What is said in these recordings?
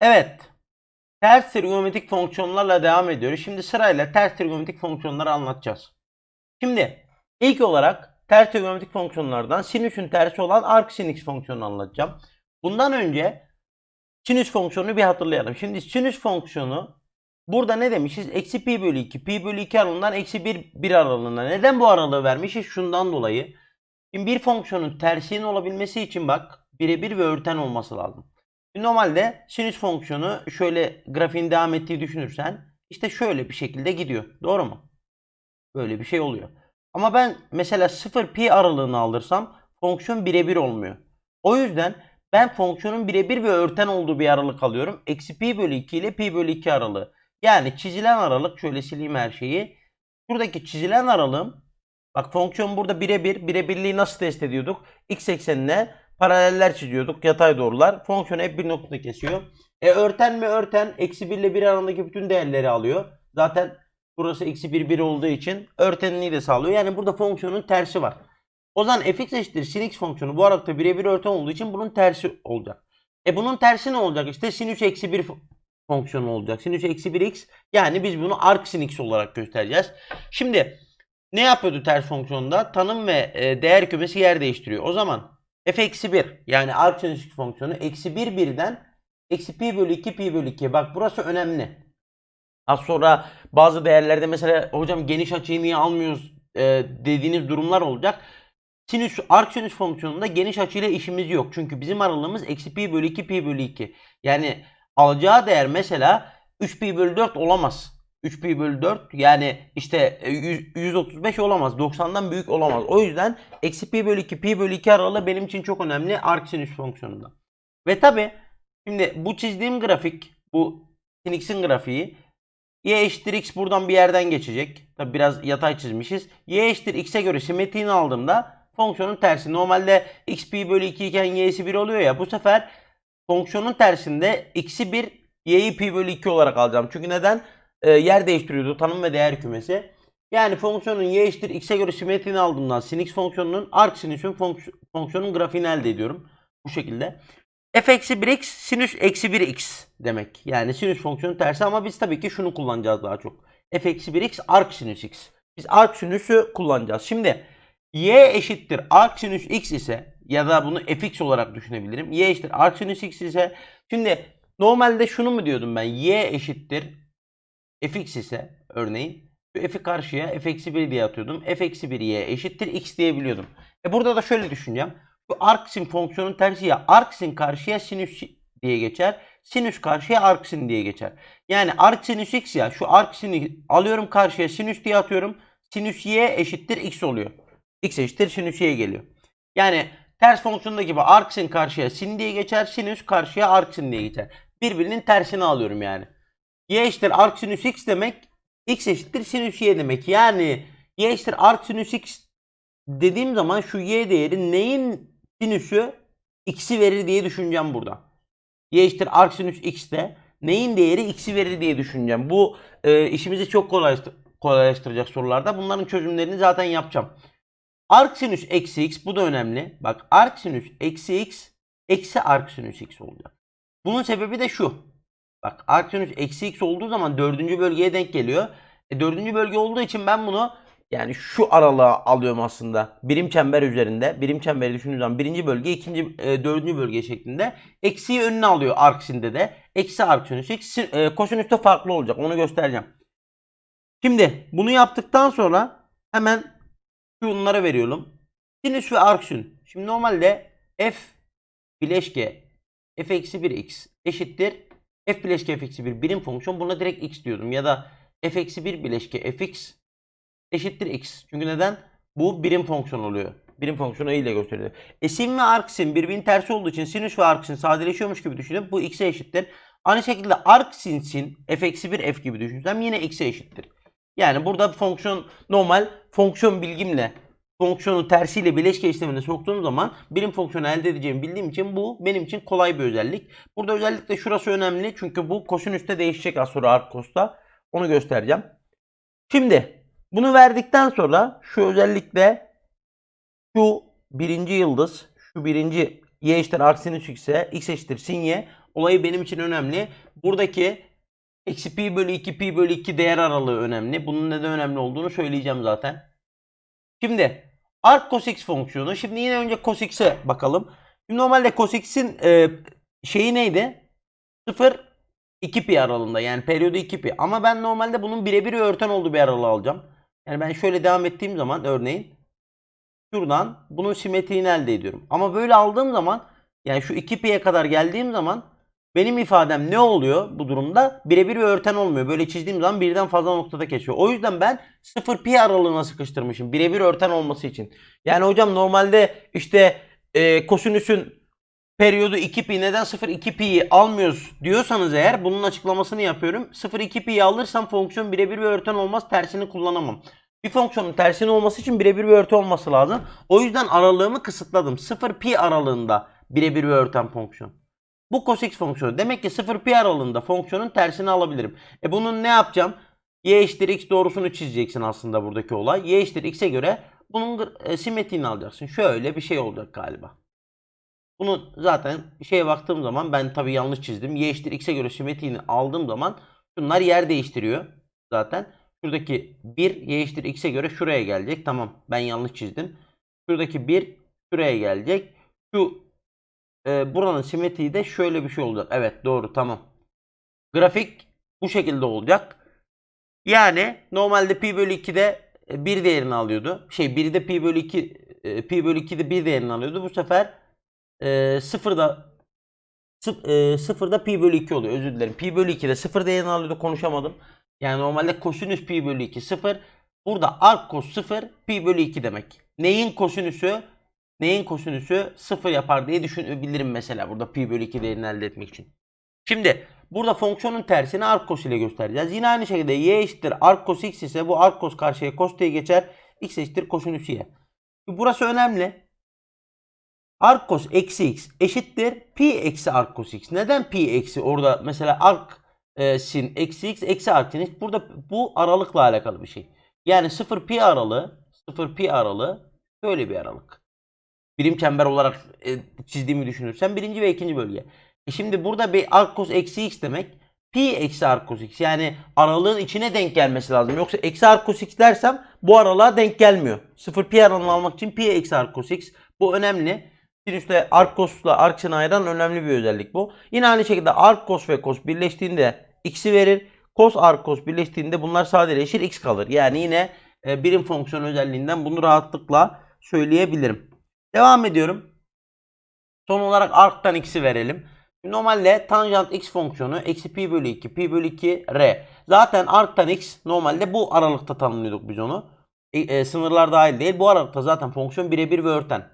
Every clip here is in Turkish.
Evet. Ters trigonometrik fonksiyonlarla devam ediyoruz. Şimdi sırayla ters trigonometrik fonksiyonları anlatacağız. Şimdi ilk olarak ters trigonometrik fonksiyonlardan sinüsün tersi olan arc sin x fonksiyonunu anlatacağım. Bundan önce sinüs fonksiyonunu bir hatırlayalım. Şimdi sinüs fonksiyonu burada ne demişiz? Eksi pi bölü 2. Pi bölü 2 aralığından eksi 1, 1 aralığına. Neden bu aralığı vermişiz? Şundan dolayı. Şimdi bir fonksiyonun tersinin olabilmesi için bak birebir ve örten olması lazım. Normalde sinüs fonksiyonu şöyle grafiğin devam ettiği düşünürsen işte şöyle bir şekilde gidiyor. Doğru mu? Böyle bir şey oluyor. Ama ben mesela 0 pi aralığını alırsam fonksiyon birebir olmuyor. O yüzden ben fonksiyonun birebir ve örten olduğu bir aralık alıyorum. Eksi pi bölü 2 ile pi bölü 2 aralığı. Yani çizilen aralık şöyle sileyim her şeyi. Buradaki çizilen aralığım bak fonksiyon burada birebir. Birebirliği nasıl test ediyorduk? X eksenine paraleller çiziyorduk. Yatay doğrular. Fonksiyon hep bir noktada kesiyor. E örten mi örten? Eksi 1 ile 1 arasındaki bütün değerleri alıyor. Zaten burası eksi 1 1 olduğu için örtenliği de sağlıyor. Yani burada fonksiyonun tersi var. O zaman fx eşittir sin x fonksiyonu bu aralıkta birebir örten olduğu için bunun tersi olacak. E bunun tersi ne olacak? İşte sinüs eksi 1 fonksiyonu olacak. Sinüs eksi 1x yani biz bunu arc sin x olarak göstereceğiz. Şimdi ne yapıyordu ters fonksiyonda? Tanım ve e, değer kümesi yer değiştiriyor. O zaman f eksi 1 yani arc x fonksiyonu eksi 1 birden eksi pi bölü 2 pi bölü 2. Bak burası önemli. Az sonra bazı değerlerde mesela hocam geniş açıyı niye almıyoruz e, dediğiniz durumlar olacak. Sinüs, arc fonksiyonunda geniş açıyla işimiz yok. Çünkü bizim aralığımız eksi pi bölü 2 pi bölü 2. Yani alacağı değer mesela 3 pi bölü 4 olamaz. 3 pi bölü 4 yani işte e, 100 135 olamaz. 90'dan büyük olamaz. O yüzden eksi pi bölü 2 pi bölü 2 aralığı benim için çok önemli arc sinüs fonksiyonunda. Ve tabi şimdi bu çizdiğim grafik bu sin x'in grafiği y eşittir x buradan bir yerden geçecek. Tabi biraz yatay çizmişiz. y eşittir x'e göre simetriğini aldığımda fonksiyonun tersi. Normalde x pi bölü 2 iken y'si 1 oluyor ya. Bu sefer fonksiyonun tersinde x'i 1 y'yi pi bölü 2 olarak alacağım. Çünkü neden? Ee, yer değiştiriyordu tanım ve değer kümesi. Yani fonksiyonun y eşittir x'e göre simetriğini aldığımdan sin x fonksiyonunun arc sinüsün fonks- fonksiyonun grafiğini elde ediyorum. Bu şekilde. f eksi 1x sinüs eksi 1x demek. Yani sinüs fonksiyonun tersi ama biz tabii ki şunu kullanacağız daha çok. f eksi 1x arc sinüs x. Biz arc sinüsü kullanacağız. Şimdi y eşittir arc sinüs x ise ya da bunu fx olarak düşünebilirim. y eşittir arc sinüs x ise şimdi normalde şunu mu diyordum ben? y eşittir fx ise örneğin şu f'i karşıya f eksi 1 diye atıyordum. f eksi 1 y eşittir x diyebiliyordum. E burada da şöyle düşüneceğim. Şu arc sin fonksiyonun tersi ya. Arc sin karşıya sinüs diye geçer. Sinüs karşıya arc sin diye geçer. Yani arc sinüs x ya. Şu arc sin'i alıyorum karşıya sinüs diye atıyorum. Sinüs y eşittir x oluyor. x eşittir sinüs y geliyor. Yani ters fonksiyonda gibi arc sin karşıya sin diye geçer. Sinüs karşıya arc sin diye geçer. Birbirinin tersini alıyorum yani. Y eşittir arc sinüs x demek. x eşittir sinüs y demek. Yani y eşittir arc sinüs x dediğim zaman şu y değeri neyin sinüsü x'i verir diye düşüneceğim burada. y eşittir arc sinüs x'te neyin değeri x'i verir diye düşüneceğim. Bu e, işimizi çok kolaylaştır kolaylaştıracak sorularda. Bunların çözümlerini zaten yapacağım. Arc sinüs eksi x bu da önemli. Bak arc sinüs eksi x eksi arc sinüs x olacak. Bunun sebebi de şu. Bak arc sinüs eksi x olduğu zaman dördüncü bölgeye denk geliyor. E, dördüncü bölge olduğu için ben bunu yani şu aralığa alıyorum aslında. Birim çember üzerinde. Birim çemberi düşündüğüm zaman birinci bölge, ikinci, e, dördüncü bölge şeklinde. Eksiği önüne alıyor arcsinde de. Eksi arcsinüs x. E, kosinüste farklı olacak. Onu göstereceğim. Şimdi bunu yaptıktan sonra hemen şunlara veriyorum. Sinüs ve arksin. Şimdi normalde f bileşke f eksi 1x eşittir. F bileşke f eksi 1 birim fonksiyon. Buna direkt x diyordum. Ya da f eksi 1 bileşke fx eşittir x. Çünkü neden? Bu birim fonksiyon oluyor. Birim fonksiyonu ile gösteriliyor. E sin ve arksin birbirinin tersi olduğu için sinüs ve arksin sadeleşiyormuş gibi düşünüp bu x'e eşittir. Aynı şekilde arksin sin f eksi 1 f gibi düşünsem yine x'e eşittir. Yani burada fonksiyon normal fonksiyon bilgimle fonksiyonu tersiyle bileşke işlemine soktuğum zaman birim fonksiyonu elde edeceğimi bildiğim için bu benim için kolay bir özellik. Burada özellikle şurası önemli çünkü bu kosinüste değişecek az sonra arc. Onu göstereceğim. Şimdi bunu verdikten sonra şu özellikle şu birinci yıldız, şu birinci y eşittir arc sinüs x'e x eşittir sin y. olayı benim için önemli. Buradaki eksi pi bölü 2 pi bölü 2 değer aralığı önemli. Bunun neden önemli olduğunu söyleyeceğim zaten. Şimdi arc cos x fonksiyonu. Şimdi yine önce cos x'e bakalım. Şimdi normalde cos x'in e, şeyi neydi? 0 2 pi aralığında yani periyodu 2 pi. Ama ben normalde bunun birebir örten olduğu bir aralığı alacağım. Yani ben şöyle devam ettiğim zaman örneğin şuradan bunun simetriğini elde ediyorum. Ama böyle aldığım zaman yani şu 2 pi'ye kadar geldiğim zaman benim ifadem ne oluyor bu durumda? Birebir bir örten olmuyor. Böyle çizdiğim zaman birden fazla noktada kesiyor. O yüzden ben 0 pi aralığına sıkıştırmışım. Birebir örten olması için. Yani hocam normalde işte e, kosinüsün periyodu 2 pi neden 0 2 pi'yi almıyoruz diyorsanız eğer bunun açıklamasını yapıyorum. 0 2 pi'yi alırsam fonksiyon birebir bir örten olmaz. Tersini kullanamam. Bir fonksiyonun tersinin olması için birebir bir örtü olması lazım. O yüzden aralığımı kısıtladım. 0 pi aralığında birebir bir örten fonksiyon. Bu cos x fonksiyonu. Demek ki 0 pi aralığında fonksiyonun tersini alabilirim. E bunun ne yapacağım? Y eşittir x doğrusunu çizeceksin aslında buradaki olay. Y eşittir x'e göre bunun e, simetriğini alacaksın. Şöyle bir şey olacak galiba. Bunu zaten şeye baktığım zaman ben tabii yanlış çizdim. Y eşittir x'e göre simetriğini aldığım zaman bunlar yer değiştiriyor zaten. Şuradaki 1 y eşittir x'e göre şuraya gelecek. Tamam ben yanlış çizdim. Şuradaki 1 şuraya gelecek. Şu e, buranın simetriği de şöyle bir şey olacak. Evet doğru tamam. Grafik bu şekilde olacak. Yani normalde pi bölü 2'de 1 değerini alıyordu. Şey 1'de pi bölü 2 e, pi bölü 2'de 1 değerini alıyordu. Bu sefer e, 0'da sıf- e, 0'da pi bölü 2 oluyor. Özür dilerim. Pi bölü 2'de 0 değerini alıyordu. Konuşamadım. Yani normalde kosinüs pi bölü 2 0. Burada arc cos 0 pi bölü 2 demek. Neyin kosinüsü? Neyin kosinüsü 0 yapar diye düşünebilirim mesela burada pi bölü 2 değerini elde etmek için. Şimdi burada fonksiyonun tersini arc cos ile göstereceğiz. Yine aynı şekilde y eşittir arc cos x ise bu arc cos karşıya cos diye geçer. x eşittir kosinüs y. Burası önemli. Arc cos eksi x eşittir pi eksi arc cos x. Neden pi eksi? Orada mesela arc e, sin eksi x eksi arc sin x. Burada bu aralıkla alakalı bir şey. Yani 0 pi aralığı 0 pi aralığı böyle bir aralık. Birim çember olarak e, çizdiğimi düşünürsen birinci ve ikinci bölge. E şimdi burada bir arc eksi x demek pi eksi arc x. Yani aralığın içine denk gelmesi lazım. Yoksa eksi arc x dersem bu aralığa denk gelmiyor. 0 pi aralığını almak için pi eksi arc x. Bu önemli. Sinüsle arc cos'la arc sin'i ayıran önemli bir özellik bu. Yine aynı şekilde arc ve cos birleştiğinde x'i verir. Cos arc birleştiğinde bunlar sadeleşir x kalır. Yani yine e, birim fonksiyon özelliğinden bunu rahatlıkla söyleyebilirim. Devam ediyorum. Son olarak arc'tan x'i verelim. Normalde tanjant x fonksiyonu eksi pi bölü 2 pi bölü 2 r. Zaten arc'tan x normalde bu aralıkta tanımlıyorduk biz onu. E, e, sınırlar dahil değil. Bu aralıkta zaten fonksiyon birebir ve örten.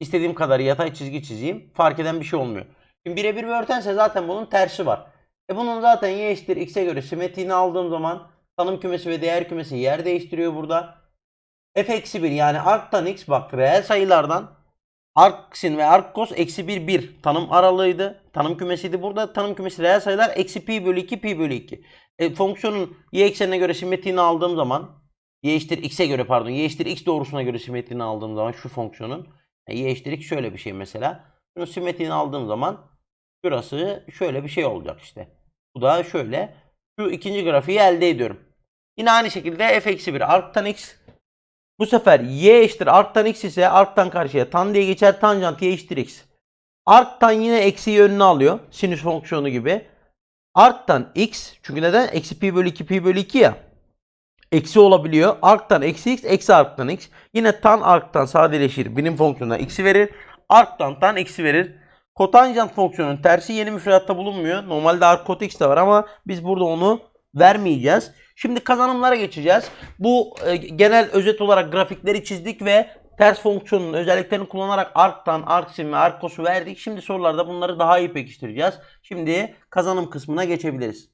İstediğim kadar yatay çizgi çizeyim. Fark eden bir şey olmuyor. Şimdi birebir ve örtense zaten bunun tersi var. E bunun zaten y eşittir x'e göre simetriğini aldığım zaman tanım kümesi ve değer kümesi yer değiştiriyor burada. f eksi 1 yani arc'tan x bak reel sayılardan Arksin ve arkos eksi 1 1 tanım aralığıydı. Tanım kümesiydi. Burada tanım kümesi reel sayılar eksi pi bölü 2 pi bölü 2. E, fonksiyonun y eksenine göre simetriğini aldığım zaman y eşittir x'e göre pardon y eşittir x doğrusuna göre simetriğini aldığım zaman şu fonksiyonun e, y eşittir x şöyle bir şey mesela. Şunu simetriğini aldığım zaman şurası şöyle bir şey olacak işte. Bu da şöyle. Şu ikinci grafiği elde ediyorum. Yine aynı şekilde f eksi 1 arctan x bu sefer y eşittir arctan x ise arctan karşıya tan diye geçer. Tanjant y eşittir x. Arctan yine eksi yönünü alıyor. Sinüs fonksiyonu gibi. Arctan x çünkü neden? Eksi pi bölü 2 pi bölü 2 ya. Eksi olabiliyor. Arctan eksi x eksi arctan x. Yine tan arctan sadeleşir. Birim fonksiyonuna x'i verir. Arctan tan eksi verir. Kotanjant fonksiyonun tersi yeni müfredatta bulunmuyor. Normalde arc kot x de var ama biz burada onu vermeyeceğiz. Şimdi kazanımlara geçeceğiz. Bu e, genel özet olarak grafikleri çizdik ve ters fonksiyonun özelliklerini kullanarak arctan, arcsin ve arcos'u verdik. Şimdi sorularda bunları daha iyi pekiştireceğiz. Şimdi kazanım kısmına geçebiliriz.